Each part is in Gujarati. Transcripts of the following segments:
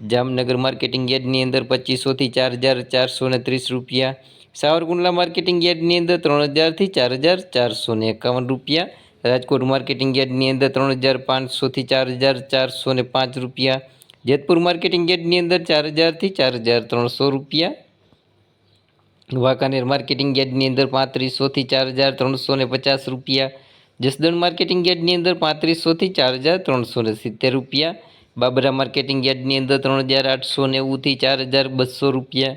જામનગર માર્કેટિંગ યાર્ડની અંદર પચીસોથી ચાર હજાર ચારસો ને ત્રીસ રૂપિયા. સાવરકુંડલા માર્કેટિંગ યાર્ડની અંદર ત્રણ હજારથી ચાર હજાર ચારસો ને એકાવન રૂપિયા. રાજકોટ માર્કેટિંગ યાર્ડની અંદર ત્રણ હજાર પાંચસોથી ચાર હજાર ચારસો ને પાંચ રૂપિયા. જેતપુર માર્કેટિંગ યાર્ડની અંદર ચાર હજારથી ચાર હજાર ત્રણસો રૂપિયા. વાંકાનેર માર્કેટિંગ યાર્ડની અંદર પાંત્રીસોથી ચાર હજાર ત્રણસો ને પચાસ રૂપિયા. જસદણ માર્કેટિંગ યાર્ડની અંદર પાંત્રીસોથી ચાર હજાર ત્રણસો ને સિત્તેર રૂપિયા. બાબરા માર્કેટિંગ યાર્ડની અંદર ત્રણ હજાર આઠસો નેવુંથી ચાર હજાર બસો રૂપિયા.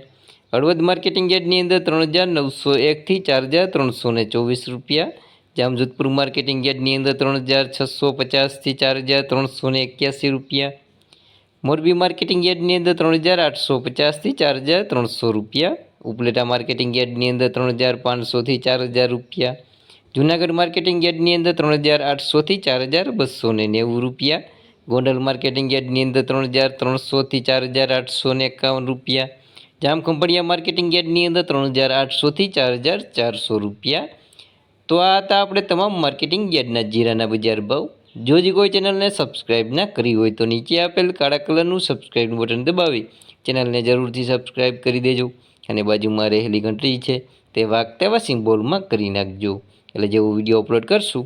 હળવદ માર્કેટિંગ યાર્ડની અંદર ત્રણ હજાર નવસો એકથી ચાર હજાર ત્રણસો ને ચોવીસ રૂપિયા. જામજોધપુર માર્કેટિંગ યાર્ડની અંદર ત્રણ હજાર છસો પચાસથી ચાર હજાર ત્રણસો ને એક્યાસી રૂપિયા. મોરબી માર્કેટિંગ યાર્ડની અંદર ત્રણ હજાર આઠસો પચાસથી ચાર હજાર ત્રણસો રૂપિયા. ઉપલેટા માર્કેટિંગ યાર્ડની અંદર ત્રણ હજાર પાંચસોથી ચાર હજાર રૂપિયા. જૂનાગઢ માર્કેટિંગ યાર્ડની અંદર ત્રણ હજાર આઠસોથી ચાર હજાર બસો ને નેવું રૂપિયા. ગોંડલ માર્કેટિંગ યાર્ડની અંદર ત્રણ હજાર ત્રણસોથી ચાર હજાર આઠસો ને એકાવન રૂપિયા. જામખંભાળિયા માર્કેટિંગ યાર્ડની અંદર ત્રણ હજાર આઠસોથી ચાર હજાર ચારસો રૂપિયા. તો આ હતા આપણે તમામ માર્કેટિંગ યાર્ડના જીરાના બજાર ભાવ. જો જે કોઈ ચેનલને સબસ્ક્રાઇબ ના કરી હોય તો નીચે આપેલ કાળા કલરનું સબસ્ક્રાઇબ બટન દબાવી ચેનલને જરૂરથી સબસ્ક્રાઇબ કરી દેજો. અને બાજુમાં રહેલી ઘંટડી છે તે વાગતા તેવા સિમ્બોલમાં કરી નાખજો. એટલે જેવો વીડિયો અપલોડ કરશું